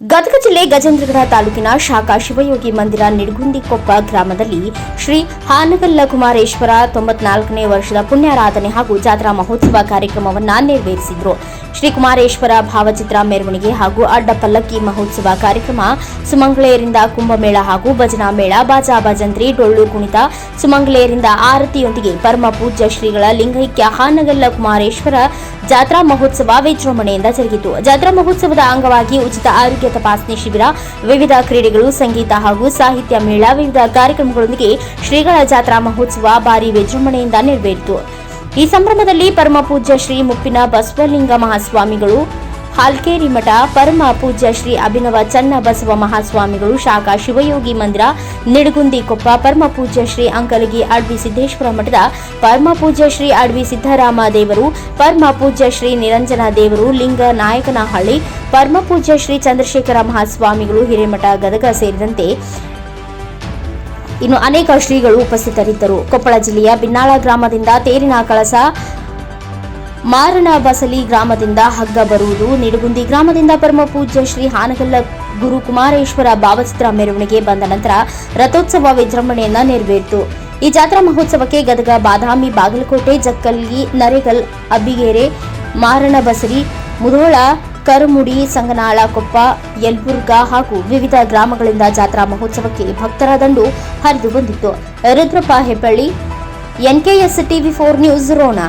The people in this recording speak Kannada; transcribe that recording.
ಗದಗ ಜಿಲ್ಲೆ ಗಜೇಂದ್ರಗಡ ತಾಲೂಕಿನ ಶಾಖಾ ಶಿವಯೋಗಿ ಮಂದಿರ ನಿಡ್ಗುಂದಿಕೊಪ್ಪ ಗ್ರಾಮದಲ್ಲಿ ಶ್ರೀ ಹಾನಗಲ್ಲ ಕುಮಾರೇಶ್ವರ ತೊಂಬತ್ನಾಲ್ಕನೇ ವರ್ಷದ ಪುಣ್ಯಾರಾಧನೆ ಹಾಗೂ ಜಾತ್ರಾ ಮಹೋತ್ಸವ ಕಾರ್ಯಕ್ರಮವನ್ನು ನೆರವೇರಿಸಿದರು. ಶ್ರೀ ಕುಮಾರೇಶ್ವರ ಭಾವಚಿತ್ರ ಮೆರವಣಿಗೆ ಹಾಗೂ ಅಡ್ಡ ಪಲ್ಲಕ್ಕಿ ಮಹೋತ್ಸವ ಕಾರ್ಯಕ್ರಮ ಸುಮಂಗಳೆಯರಿಂದ ಕುಂಭಮೇಳ ಹಾಗೂ ಭಜನಾ ಮೇಳ, ಬಾಜಾ ಭಜಂತ್ರಿ, ಡೊಳ್ಳು ಕುಣಿತ ಸುಮಂಗಲೆಯರಿಂದ ಆರತಿಯೊಂದಿಗೆ ಪರಮ ಪೂಜ್ಯ ಶ್ರೀಗಳ ಲಿಂಗೈಕ್ಯ ಹಾನಗಲ್ಲ ಕುಮಾರೇಶ್ವರ ಜಾತ್ರಾ ಮಹೋತ್ಸವ ವಿಜೃಂಭಣೆಯಿಂದ ಜರುಗಿತು. ಜಾತ್ರಾ ಮಹೋತ್ಸವದ ಅಂಗವಾಗಿ ಉಚಿತ ಆರೋಗ್ಯ ತಪಾಸಣೆ ಶಿಬಿರ, ವಿವಿಧ ಕ್ರೀಡೆಗಳು, ಸಂಗೀತ ಹಾಗೂ ಸಾಹಿತ್ಯ ಮೇಳ, ವಿವಿಧ ಕಾರ್ಯಕ್ರಮಗಳೊಂದಿಗೆ ಶ್ರೀಗಳ ಜಾತ್ರಾ ಮಹೋತ್ಸವ ಭಾರಿ ವಿಜೃಂಭಣೆಯಿಂದ ನೆರವೇರಿತು. ಈ ಸಂಭ್ರಮದಲ್ಲಿ ಪರಮ ಪೂಜ್ಯ ಶ್ರೀ ಮುಪ್ಪಿನ ಬಸವಲಿಂಗ ಮಹಾಸ್ವಾಮಿಗಳು, ಹಾಲ್ಕೇರಿ ಮಠ ಪರಮ ಪೂಜ್ಯ ಶ್ರೀ ಅಭಿನವ ಚನ್ನ ಬಸವ ಮಹಾಸ್ವಾಮಿಗಳು, ಶಾಖಾ ಶಿವಯೋಗಿ ಮಂದಿರ ನಿಡಗುಂದಿ ಕೊಪ್ಪ ಪರಮ ಪೂಜ್ಯ ಶ್ರೀ ಅಂಕಲಗಿ ಅಡ್ವಿ ಸಿದ್ದೇಶ್ವರ ಮಠದ ಪರಮ ಪೂಜ್ಯ ಶ್ರೀ ಅಡ್ವಿ ಸಿದ್ದರಾಮ ದೇವರು, ಪರಮ ಪೂಜ್ಯ ಶ್ರೀ ನಿರಂಜನ ದೇವರು, ಲಿಂಗ ನಾಯಕನಹಳ್ಳಿ, ಪರಮ ಪೂಜ್ಯ ಶ್ರೀ ಚಂದ್ರಶೇಖರ ಮಹಾಸ್ವಾಮಿಗಳು ಹಿರೇಮಠ ಗದಗ ಸೇರಿದಂತೆ ಇನ್ನು ಅನೇಕ ಶ್ರೀಗಳು ಉಪಸ್ಥಿತರಿದ್ದರು. ಕೊಪ್ಪಳ ಜಿಲ್ಲೆಯ ಬಿನ್ನಾಳ ಗ್ರಾಮದಿಂದ ತೇರಿನ ಕಳಸ ಮಾರಣಬಸಲಿ ಗ್ರಾಮದಿಂದ ಹಗ್ಗ ಬರುವುದು, ನಿಡುಗುಂದಿ ಗ್ರಾಮದಿಂದ ಪರಮ ಪೂಜ್ಯ ಶ್ರೀ ಹಾನಗಲ್ಲ ಗುರು ಕುಮಾರೇಶ್ವರ ಭಾವಚಿತ್ರ ಮೆರವಣಿಗೆ ಬಂದ ನಂತರ ರಥೋತ್ಸವ ವಿಜೃಂಭಣೆಯನ್ನು ನೆರವೇರಿತು. ಈ ಜಾತ್ರಾ ಮಹೋತ್ಸವಕ್ಕೆ ಗದಗ, ಬಾದಾಮಿ, ಬಾಗಲಕೋಟೆ ಜಕ್ಕಲ್ಗಿ ನರೇಗಲ್, ಅಬ್ಬಿಗೆರೆ ಮಾರಣಬಸರಿ ಮುಧೋಳ ಕರುಮುಡಿ, ಸಂಗನಾಳ, ಕೊಪ್ಪ, ಯಲ್ಬುರ್ಗಾ ಹಾಗೂ ವಿವಿಧ ಗ್ರಾಮಗಳಿಂದ ಜಾತ್ರಾ ಮಹೋತ್ಸವಕ್ಕೆ ಭಕ್ತರ ದಂಡು ಹರಿದು ಬಂದಿತ್ತು. Rudrappa Hebballi, NKS TV four news Rona.